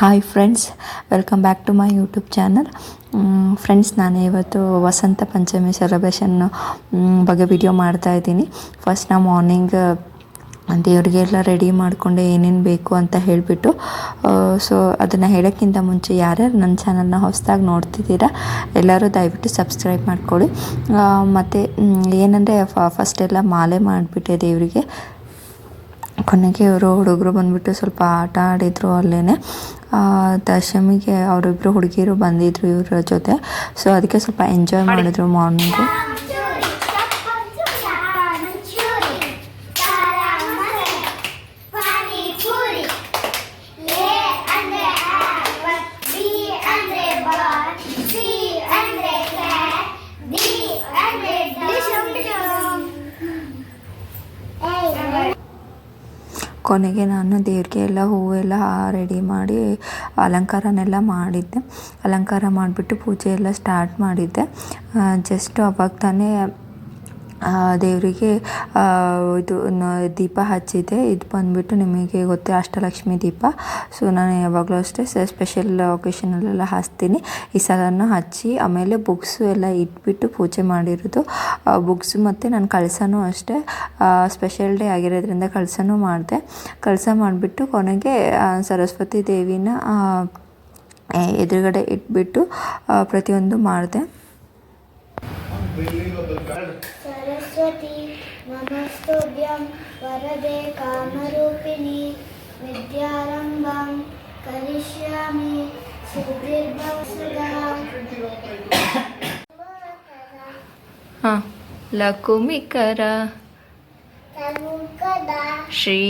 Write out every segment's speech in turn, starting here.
Hi friends welcome back to my YouTube channel friends ನಾನು ಇವತ್ತು Vasant Panchami celebration ಬಗ್ಗೆ video ಮಾಡ್ತಾ ಇದ್ದೀನಿ. ಫಸ್ಟ್ ನಾ ಮಾರ್ನಿಂಗ್ ದೇವರಿಗೆಲ್ಲ ರೆಡಿ ಮಾಡಿಕೊಂಡು ಏನೇನು ಬೇಕು ಅಂತ ಹೇಳಿಬಿಟ್ಟು ಸೊ ಅದನ್ನು ಹೇಳೋಕ್ಕಿಂತ ಮುಂಚೆ ಯಾರ್ಯಾರು ನನ್ನ ಚಾನಲ್ನ ಹೊಸದಾಗಿ ನೋಡ್ತಿದ್ದೀರಾ, ಎಲ್ಲರೂ ದಯವಿಟ್ಟು ಸಬ್ಸ್ಕ್ರೈಬ್ ಮಾಡ್ಕೊಳ್ಳಿ. ಮತ್ತು ಏನಂದರೆ ಫಸ್ಟ್ ಎಲ್ಲ ಮಾಲೆ ಮಾಡಿಬಿಟ್ಟೆ ದೇವರಿಗೆ. ಕೊನೆಗೆ ಇವರು ಹುಡುಗರು ಬಂದುಬಿಟ್ಟು ಸ್ವಲ್ಪ ಆಟ ಆಡಿದರು ಅಲ್ಲೇ ದಶಮಿಗೆ ಅವರಿಬ್ಬರು ಹುಡುಗಿಯರು ಬಂದಿದ್ರು ಇವರ ಜೊತೆ. ಸೊ ಅದಕ್ಕೆ ಸ್ವಲ್ಪ ಎಂಜಾಯ್ ಮಾಡಿದ್ರು ಮಾರ್ನಿಂಗು ಪಾನಿಪುರಿ ಎ ಅಂದ್ರೆ ಆಪಲ್ ಬಿ ಅಂದ್ರೆ ಬಾಲ್ ಸಿ ಅಂದ್ರೆ ಕ್ಯಾಟ್ ಡಿ ಅಂದ್ರೆ ಡಾಗ್ ಕೊನೆಗೆ ನಾನು ದೇವ್ರಿಗೆ ಎಲ್ಲ ಹೂವೆಲ್ಲ ರೆಡಿ ಮಾಡಿ ಅಲಂಕಾರನೆಲ್ಲ ಮಾಡಿದ್ದೆ. ಅಲಂಕಾರ ಮಾಡಿಬಿಟ್ಟು ಪೂಜೆ ಎಲ್ಲ ಸ್ಟಾರ್ಟ್ ಮಾಡಿದ್ದೆ. ಜಸ್ಟ್ ಅವಾಗ ತಾನೇ ದೇವರಿಗೆ ಇದು ದೀಪ ಹಚ್ಚಿದ್ದೆ ಇದು ಬಂದುಬಿಟ್ಟು ನಿಮಗೆ ಗೊತ್ತೇ, ಅಷ್ಟಲಕ್ಷ್ಮಿ ದೀಪ. ಸೊ ನಾನು ಯಾವಾಗಲೂ ಅಷ್ಟೇ ಸ್ಪೆಷಲ್ ಒಕೇಶನಲ್ಲೆಲ್ಲ ಹಚ್ತೀನಿ. ಈ ಸಲನೂ ಹಚ್ಚಿ, ಆಮೇಲೆ ಬುಕ್ಸು ಎಲ್ಲ ಇಟ್ಬಿಟ್ಟು ಪೂಜೆ ಮಾಡಿರೋದು. ಬುಕ್ಸ್ ಮತ್ತು ನಾನು ಕಳಸನೂ ಅಷ್ಟೇ. ಸ್ಪೆಷಲ್ ಡೇ ಆಗಿರೋದ್ರಿಂದ ಕಳಸನೂ ಮಾಡಿದೆ. ಕಳಸ ಮಾಡಿಬಿಟ್ಟು ಕೊನೆಗೆ ಸರಸ್ವತಿ ದೇವಿನ ಎದುರುಗಡೆ ಇಟ್ಬಿಟ್ಟು ಪ್ರತಿಯೊಂದು ಮಾಡಿದೆ. ಸರಸ್ವತಿ ನಮಸ್ತುಭ್ಯಂ. ವರದೆ ಕಾಮರೂಪಿಣಿ ವಿದ್ಯಾರಂಭಂ. ಕರಿಷ್ಯಾಮಿ ಸಿದ್ಧಿರ್ಭವಸದಾ ಹಾಂ ಲಕುಮಿಕರ ತರುಕದ ಶ್ರೀ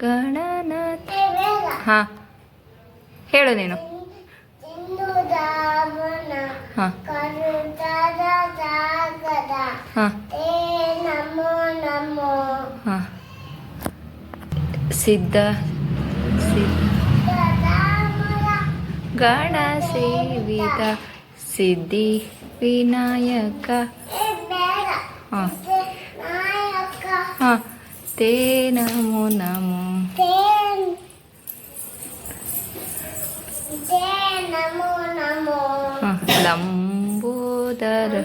ಗಣನಾಥ. ಹಾ ಹೇಳು ನೀನು. ಹಾ. ಹಾಂ ಸಿದ್ಧ ಗಣ ಸೇವಿತ ಸಿದ್ಧಿ ವಿನಾಯಕ. ಹಾಂ. ಹಾಂ. ತೇ ನಮೋ ನಮೋ. ನಮೋ ನಮೋ. ಲಂಬೋದರ.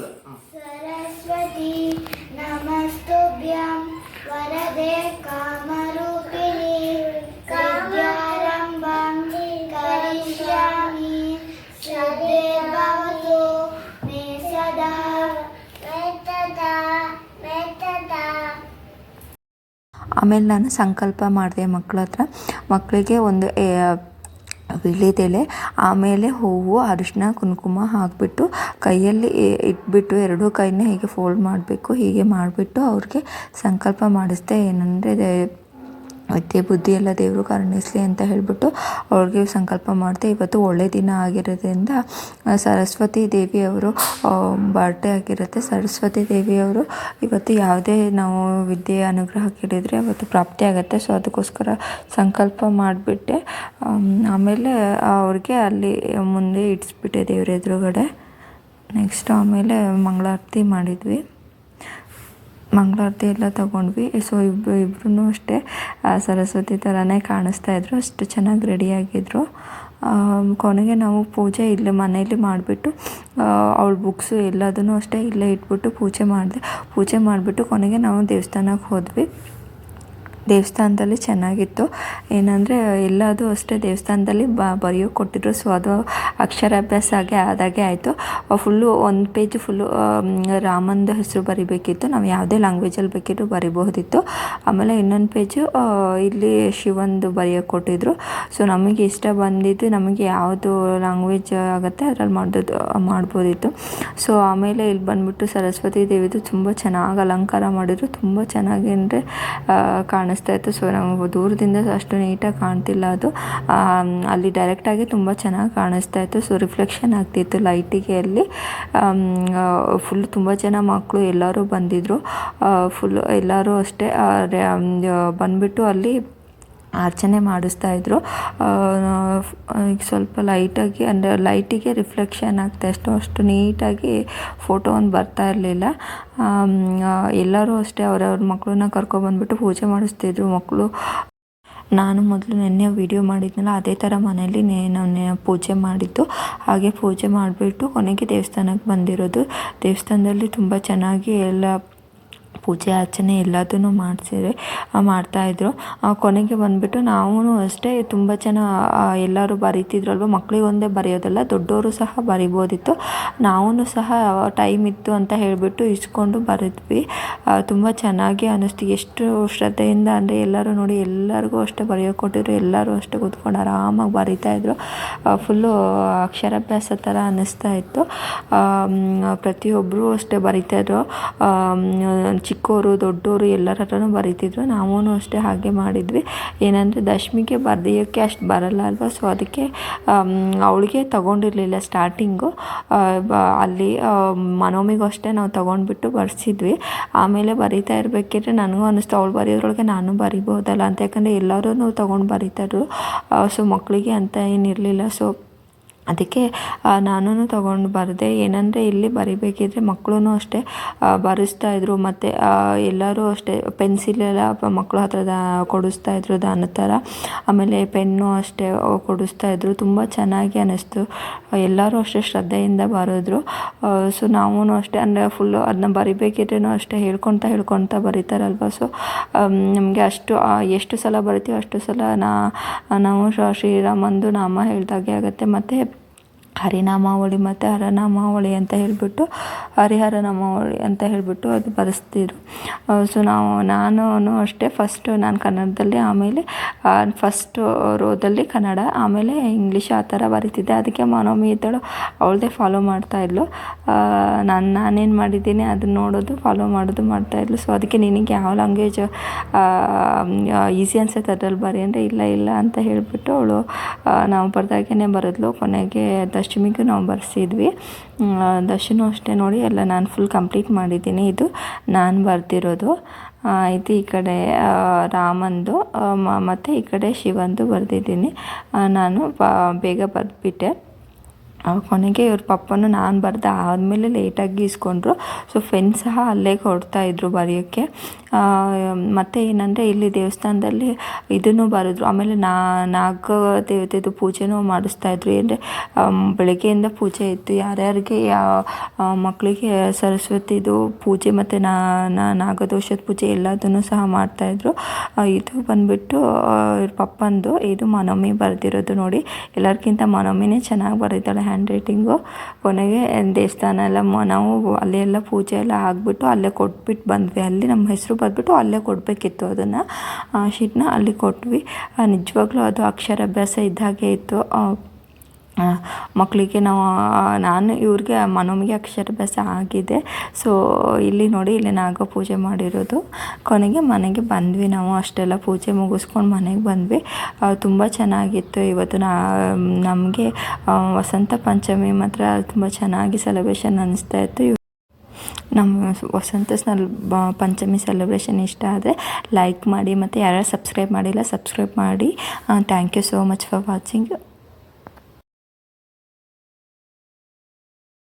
ಆಮೇಲೆ ನಾನು ಸಂಕಲ್ಪ ಮಾಡಿದೆ ಮಕ್ಕಳ ಹತ್ರ. ಮಕ್ಕಳಿಗೆ ಒಂದು ವಿಳಿದೆಲೆ ಆಮೇಲೆ ಹೂವು ಅರಿಶಿನ ಕುಂಕುಮ ಹಾಕಿಬಿಟ್ಟು ಕೈಯಲ್ಲಿ ಇಟ್ಬಿಟ್ಟು ಎರಡೂ ಕೈನ ಹೀಗೆ ಫೋಲ್ಡ್ ಮಾಡಬೇಕು, ಹೀಗೆ ಮಾಡಿಬಿಟ್ಟು ಅವ್ರಿಗೆ ಸಂಕಲ್ಪ ಮಾಡಿಸ್ದೆ. ಏನಂದರೆ ವಿದ್ಯೆ ಬುದ್ಧಿ ಎಲ್ಲ ದೇವರು ಕರುಣಿಸಲಿ ಅಂತ ಹೇಳಿಬಿಟ್ಟು ಅವ್ರಿಗೆ ಸಂಕಲ್ಪ ಮಾಡಿದೆ ಇವತ್ತು ಒಳ್ಳೆ ದಿನ ಆಗಿರೋದ್ರಿಂದ ಸರಸ್ವತಿ ದೇವಿಯವರು ಬರ್ಡೇ ಆಗಿರುತ್ತೆ. ಸರಸ್ವತಿ ದೇವಿಯವರು ಇವತ್ತು ಯಾವುದೇ ನಾವು ವಿದ್ಯೆ ಅನುಗ್ರಹ ಕೇಳಿದರೆ ಅವತ್ತು ಪ್ರಾಪ್ತಿ ಆಗುತ್ತೆ. ಸೊ, ಅದಕ್ಕೋಸ್ಕರ ಸಂಕಲ್ಪ ಮಾಡಿಬಿಟ್ಟೆ. ಆಮೇಲೆ ಅವ್ರಿಗೆ ಅಲ್ಲಿ ಮುಂದೆ ಇಡಿಸ್ಬಿಟ್ಟೆ ದೇವ್ರ ಎದುರುಗಡೆ. ನೆಕ್ಸ್ಟ್ ಆಮೇಲೆ ಮಂಗಳಾರತಿ ಮಾಡಿದ್ವಿ. ಮಂಗಳಾರತಿ ಎಲ್ಲ ತಗೊಂಡ್ವಿ. ಸೊ ಇಬ್ಬರು ಇಬ್ಬರೂ ಅಷ್ಟೇ ಸರಸ್ವತಿ ಥರನೇ ಕಾಣಿಸ್ತಾ ಇದ್ರು. ಅಷ್ಟು ಚೆನ್ನಾಗಿ ರೆಡಿಯಾಗಿದ್ದರು ಕೊನೆಗೆ ನಾವು ಪೂಜೆ ಇಲ್ಲೇ ಮನೆಯಲ್ಲಿ ಮಾಡಿಬಿಟ್ಟು ಅವಳ ಬುಕ್ಸು ಎಲ್ಲದನ್ನೂ ಅಷ್ಟೇ ಇಲ್ಲೇ ಇಟ್ಬಿಟ್ಟು ಪೂಜೆ ಮಾಡಿದೆ. ಪೂಜೆ ಮಾಡಿಬಿಟ್ಟು ಕೊನೆಗೆ ನಾವು ದೇವಸ್ಥಾನಕ್ಕೆ ಹೋದ್ವಿ. ದೇವಸ್ಥಾನದಲ್ಲಿ ಚೆನ್ನಾಗಿತ್ತು. ಏನಂದರೆ ಎಲ್ಲದೂ ಅಷ್ಟೇ ದೇವಸ್ಥಾನದಲ್ಲಿ ಬ, ಬರೆಯೋ ಕೊಟ್ಟಿದ್ರು. ಸೊ ಅದು ಅಕ್ಷರಾಭ್ಯಾಸ ಆಗಿ ಆದಾಗೆ ಆಯಿತು. ಫುಲ್ಲು ಒಂದು ಪೇಜ್ ಫುಲ್ಲು ರಾಮಂದು ಹೆಸರು ಬರಿಬೇಕಿತ್ತು. ನಾವು ಯಾವುದೇ ಲ್ಯಾಂಗ್ವೇಜಲ್ಲಿ ಬೇಕಿದ್ರು ಬರಿಬಹುದಿತ್ತು. ಆಮೇಲೆ ಇನ್ನೊಂದು ಪೇಜು ಇಲ್ಲಿ ಶಿವಂದು ಬರೆಯೋಕೆ ಕೊಟ್ಟಿದ್ರು. ಸೊ ನಮಗೆ ಇಷ್ಟ ಬಂದಿದ್ದು ನಮಗೆ ಯಾವುದು ಲ್ಯಾಂಗ್ವೇಜ್ ಆಗುತ್ತೆ ಅದರಲ್ಲಿ ಮಾಡೋದು ಮಾಡ್ಬೋದಿತ್ತು. ಸೊ ಆಮೇಲೆ ಇಲ್ಲಿ ಬಂದ್ಬಿಟ್ಟು ಸರಸ್ವತಿ ದೇವಿದು ತುಂಬ ಚೆನ್ನಾಗಿ ಅಲಂಕಾರ ಮಾಡಿದ್ರು. ತುಂಬ ಚೆನ್ನಾಗಿ ಅಂದರೆ ಕಾಣಿಸ್ತಾ ಕಾಣಿಸ್ತಾ ಇತ್ತು. ಸೊ ನಾವು ದೂರದಿಂದ ಅಷ್ಟು ನೀಟಾಗಿ ಕಾಣ್ತಿಲ್ಲ ಅದು. ಅಲ್ಲಿ ಡೈರೆಕ್ಟಾಗಿ ತುಂಬ ಚೆನ್ನಾಗಿ ಕಾಣಿಸ್ತಾ ಇತ್ತು. ಸೊ ರಿಫ್ಲೆಕ್ಷನ್ ಆಗ್ತಿತ್ತು ಲೈಟಿಗೆ ಅಲ್ಲಿ. ಫುಲ್ ತುಂಬ ಜನ ಮಕ್ಕಳು ಎಲ್ಲರೂ ಬಂದಿದ್ದರು ಫುಲ್ ಎಲ್ಲರೂ ಅಷ್ಟೇ. ಬಂದುಬಿಟ್ಟು ಅಲ್ಲಿ ಅರ್ಚನೆ ಮಾಡಿಸ್ತಾ ಇದ್ರು. ಆ, ಈಗ ಸ್ವಲ್ಪ ಲೈಟಾಗಿ ಅಂದರೆ ಲೈಟಿಗೆ ರಿಫ್ಲೆಕ್ಷನ್ ಆಗ್ತಾ ಅಷ್ಟು ಅಷ್ಟು ನೀಟಾಗಿ ಫೋಟೋ ಒಂದು ಬರ್ತಾ ಇರಲಿಲ್ಲ. ಎಲ್ಲರೂ ಅಷ್ಟೇ ಅವರವ್ರ ಮಕ್ಕಳನ್ನ ಕರ್ಕೊಬಂದ್ಬಿಟ್ಟು ಪೂಜೆ ಮಾಡಿಸ್ತಿದ್ರು ಮಕ್ಕಳು ನಾನು ಮೊದಲು ನೆನ್ನೆ ವಿಡಿಯೋ ಮಾಡಿದ್ನಲ್ಲ ಅದೇ ಥರ ಮನೇಲಿ ನೇ ಪೂಜೆ ಮಾಡಿದ್ದು. ಹಾಗೆ ಪೂಜೆ ಮಾಡಿಬಿಟ್ಟು ಕೊನೆಗೆ ದೇವಸ್ಥಾನಕ್ಕೆ ಬಂದಿರೋದು. ದೇವಸ್ಥಾನದಲ್ಲಿ ತುಂಬ ಚೆನ್ನಾಗಿ ಎಲ್ಲ ಪೂಜೆ, ಅರ್ಚನೆ ಎಲ್ಲದನ್ನು ಮಾಡಿಸಿದ್ರೆ ಮಾಡ್ತಾಯಿದ್ರು ಕೊನೆಗೆ ಬಂದುಬಿಟ್ಟು ನಾವೂ ಅಷ್ಟೇ ತುಂಬ ಜನ ಎಲ್ಲರೂ ಬರೀತಿದ್ರಲ್ವ, ಮಕ್ಳಿಗೆ ಒಂದೇ ಬರೆಯೋದಲ್ಲ ದೊಡ್ಡವರು ಸಹ ಬರಿಬೋದಿತ್ತು. ನಾವೂ ಸಹ ಟೈಮ್ ಇತ್ತು ಅಂತ ಹೇಳಿಬಿಟ್ಟು ಇಸ್ಕೊಂಡು ಬರೆದ್ವಿ. ತುಂಬ ಚೆನ್ನಾಗಿ ಅನ್ನಿಸ್ತು. ಎಷ್ಟು ಶ್ರದ್ಧೆಯಿಂದ ಅಂದರೆ ಎಲ್ಲರೂ ನೋಡಿ, ಎಲ್ಲರಿಗೂ ಅಷ್ಟೇ ಬರೆಯೋ ಕೊಟ್ಟಿದ್ರು, ಎಲ್ಲರೂ ಅಷ್ಟೇ ಕೂತ್ಕೊಂಡು ಆರಾಮಾಗಿ ಬರಿತಾಯಿದ್ರು ಫುಲ್ಲು ಅಕ್ಷರಾಭ್ಯಾಸ ಥರ ಅನ್ನಿಸ್ತಾ ಇತ್ತು. ಪ್ರತಿಯೊಬ್ಬರೂ ಅಷ್ಟೇ ಬರಿತಾಯಿದ್ರು ಚಿಕ್ಕವರು ದೊಡ್ಡವರು ಎಲ್ಲರ ಹತ್ರನು ಬರೀತಿದ್ರು. ನಾವೂ ಅಷ್ಟೇ ಹಾಗೆ ಮಾಡಿದ್ವಿ. ಏನಂದರೆ ದಶಮಿಗೆ ಬರೆಯೋಕ್ಕೆ ಅಷ್ಟು ಬರಲ್ಲ ಅಲ್ವಾ? ಸೊ ಅದಕ್ಕೆ ಅವಳಿಗೆ ತಗೊಂಡಿರಲಿಲ್ಲ ಸ್ಟಾರ್ಟಿಂಗು ಅಲ್ಲಿ ಮನೋಮಿಗೂ ಅಷ್ಟೇ ನಾವು ತಗೊಂಡ್ಬಿಟ್ಟು ಬರೆಸಿದ್ವಿ. ಆಮೇಲೆ ಬರಿತಾ ಇರಬೇಕಿದ್ರೆ ನನಗೂ ಅನ್ನಿಸ್ತು ಅವಳು ಬರೆಯೋದ್ರೊಳಗೆ ನಾನು ಬರಿಬೋದಲ್ಲ ಅಂತ. ಯಾಕಂದರೆ ಎಲ್ಲರೂ ತೊಗೊಂಡು ಬರೀತಾರು ಸೊ ಮಕ್ಕಳಿಗೆ ಅಂತ ಏನಿರಲಿಲ್ಲ. ಸೊ ಅದಕ್ಕೆ ನಾನೂ ತಗೊಂಡು ಬರೆದೆ. ಏನಂದರೆ, ಇಲ್ಲಿ ಬರಿಬೇಕಿದ್ರೆ ಮಕ್ಕಳು ಅಷ್ಟೇ ಬರೆಸ್ತಾ ಇದ್ರು. ಮತ್ತು ಎಲ್ಲರೂ ಅಷ್ಟೇ ಪೆನ್ಸಿಲೆಲ್ಲ ಮಕ್ಕಳ ಹತ್ರ ದಾ, ಕೊಡಿಸ್ತಾ ಇದ್ರು ದಾನ ಥರ. ಆಮೇಲೆ ಪೆನ್ನು ಅಷ್ಟೇ ಕೊಡಿಸ್ತಾ ಇದ್ರು. ತುಂಬ ಚೆನ್ನಾಗಿ ಅನ್ನಿಸ್ತು. ಎಲ್ಲರೂ ಅಷ್ಟೇ ಶ್ರದ್ಧೆಯಿಂದ ಬರೆದ್ರು. ಸೊ ನಾವು ಅಷ್ಟೇ, ಅಂದರೆ ಫುಲ್ಲು ಅದನ್ನ ಬರಿಬೇಕಿದ್ರೂ ಅಷ್ಟೇ ಹೇಳ್ಕೊತ ಹೇಳ್ಕೊತ ಬರೀತಾರಲ್ವ? ಸೊ ನಮಗೆ ಅಷ್ಟು ಎಷ್ಟು ಸಲ ಬರಿತೀವಿ ಅಷ್ಟು ಸಲ ನಾ, ನಾವು ಶ್ರೀರಾಮಂದು ನಾಮ ಹೇಳಿದಾಗೆ ಆಗುತ್ತೆ. ಮತ್ತು ಹರಿನಾಮಾವಳಿ ಮತ್ತು ಹರನಾಮಾವಳಿ ಅಂತ ಹೇಳಿಬಿಟ್ಟು, ಹರಿಹರ ನಾಮಾವಳಿ ಅಂತ ಹೇಳಿಬಿಟ್ಟು ಅದು ಬರೆಸ್ತಿದ್ರು. ಸೊ ನಾವು ನಾನು ಅಷ್ಟೇ ಫಸ್ಟು ನಾನು ಕನ್ನಡದಲ್ಲಿ, ಆಮೇಲೆ ಫಸ್ಟು ರೋದಲ್ಲಿ ಕನ್ನಡ, ಆಮೇಲೆ ಇಂಗ್ಲೀಷ್ ಆ ಥರ ಬರೀತಿದ್ದೆ. ಅದಕ್ಕೆ ಮನೋಮಿ ಇದ್ದಳು, ಅವಳದೇ ಫಾಲೋ ಮಾಡ್ತಾಯಿದ್ಲು ನಾನು, ನಾನೇನು ಮಾಡಿದ್ದೀನಿ ಅದನ್ನ ನೋಡೋದು ಫಾಲೋ ಮಾಡೋದು ಮಾಡ್ತಾಯಿದ್ಲು ಸೊ ಅದಕ್ಕೆ ನಿನಗೆ ಯಾವ ಲ್ಯಾಂಗ್ವೇಜ್ ಈಸಿ ಅನ್ಸುತ್ತೆ ಅದ್ರಲ್ಲಿ ಬರೀ ಅಂದರೆ ಇಲ್ಲ ಇಲ್ಲ ಅಂತ ಹೇಳಿಬಿಟ್ಟು ಅವಳು ನಾವು ಬರ್ದಾಗೇ ಬರೆದ್ಲು. ಕೊನೆಗೆ ದಶಮಿಗೂ ನಾವು ಬರೆಸಿದ್ವಿ. ದರ್ಶನೂ ಅಷ್ಟೇ ನೋಡಿ ಎಲ್ಲ ನಾನು ಫುಲ್ ಕಂಪ್ಲೀಟ್ ಮಾಡಿದ್ದೀನಿ ಇದು. ನಾನು ಬರೆದಿರೋದು. ಇದು ಈ ಕಡೆ ರಾಮಂದು ಮತ್ತು ಈ ಕಡೆ ಶಿವಂದು ಬರೆದಿದ್ದೀನಿ. ನಾನು ಬೇಗ ಬರೆದ್ಬಿಟ್ಟೆ. ಕೊನೆಗೆ ಇವ್ರ ಪಪ್ಪನು ನಾನು ಬರ್ದೆ ಆದಮೇಲೆ ಲೇಟಾಗಿ ಇಸ್ಕೊಂಡ್ರು ಸೊ ಫೆನ್ ಸಹ ಅಲ್ಲೇ ಕೊಡ್ತಾ ಇದ್ರು ಬರೆಯೋಕ್ಕೆ. ಮತ್ತು ಏನಂದರೆ ಇಲ್ಲಿ ದೇವಸ್ಥಾನದಲ್ಲಿ ಇದನ್ನು ಬರೆದ್ರು. ಆಮೇಲೆ ನಾ, ನಾಗ ದೇವತೆದು ಪೂಜೆನೂ ಮಾಡಿಸ್ತಾ ಇದ್ರು. ಅಂದರೆ ಬೆಳಗ್ಗೆಯಿಂದ ಪೂಜೆ ಇತ್ತು. ಯಾರ್ಯಾರಿಗೆ ಮಕ್ಕಳಿಗೆ ಸರಸ್ವತಿದು ಪೂಜೆ ಮತ್ತು ನಾ ನಾಗದೋಷದ ಪೂಜೆ ಎಲ್ಲದನ್ನು ಸಹ ಮಾಡ್ತಾಯಿದ್ರು ಇದು ಬಂದ್ಬಿಟ್ಟು ಇವ್ರ ಪಪ್ಪಂದು ಇದು ಮನೋಮಿ ಬರೆದಿರೋದು ನೋಡಿ. ಎಲ್ಲರಿಗಿಂತ ಮನೋಮಿನೇ ಚೆನ್ನಾಗಿ ಬರೀತಾಳೆ. ಹ್ಯಾಂಡ್ ರೈಟಿಂಗು ಕೊನೆಗೆ ದೇವಸ್ಥಾನ ಎಲ್ಲ ನಾವು ಅಲ್ಲಿ ಎಲ್ಲ ಪೂಜೆ ಎಲ್ಲ ಆಗಿಬಿಟ್ಟು ಅಲ್ಲೇ ಕೊಟ್ಬಿಟ್ಟು ಬಂದ್ವಿ. ಅಲ್ಲಿ ನಮ್ಮ ಹೆಸರು ಬರೆದ್ಬಿಟ್ಟು ಅಲ್ಲೇ ಕೊಡಬೇಕಿತ್ತು ಅದನ್ನು. ಶೀಟ್ನ ಅಲ್ಲಿ ಕೊಟ್ವಿ. ನಿಜವಾಗ್ಲೂ ಅದು ಅಕ್ಷರಾಭ್ಯಾಸ ಇದ್ದಾಗೆ ಇತ್ತು. ಆ, ಆ, ಮಕ್ಕಳಿಗೆ ನಾವು ನಾನು ಇವ್ರಿಗೆ ಮನೋಮಿಗೆ ಅಕ್ಷರಾಭ್ಯಾಸ ಆಗಿದೆ. ಸೊ ಇಲ್ಲಿ ನೋಡಿ, ಇಲ್ಲಿ ನಾಗ ಪೂಜೆ ಮಾಡಿರೋದು. ಕೊನೆಗೆ ಮನೆಗೆ ಬಂದ್ವಿ ನಾವು, ಅಷ್ಟೆಲ್ಲ ಪೂಜೆ ಮುಗಿಸ್ಕೊಂಡು ಮನೆಗೆ ಬಂದ್ವಿ. ತುಂಬ ಚೆನ್ನಾಗಿತ್ತು. ಇವತ್ತು ನಾ, ನಮಗೆ ವಸಂತ ಪಂಚಮಿ ಮಾತ್ರ ತುಂಬ ಚೆನ್ನಾಗಿ ಸೆಲೆಬ್ರೇಷನ್ ಅನ್ನಿಸ್ತಾ ಇತ್ತು. ನಮ್ಮ ವಸಂತ ಸ್ನಲ್ ಪಂಚಮಿ ಸೆಲೆಬ್ರೇಷನ್ ಇಷ್ಟ ಆದರೆ ಲೈಕ್ ಮಾಡಿ ಮತ್ತು ಯಾರ್ಯಾರು ಸಬ್ಸ್ಕ್ರೈಬ್ ಮಾಡಿಲ್ಲ ಸಬ್ಸ್ಕ್ರೈಬ್ ಮಾಡಿ. Thank you so much for watching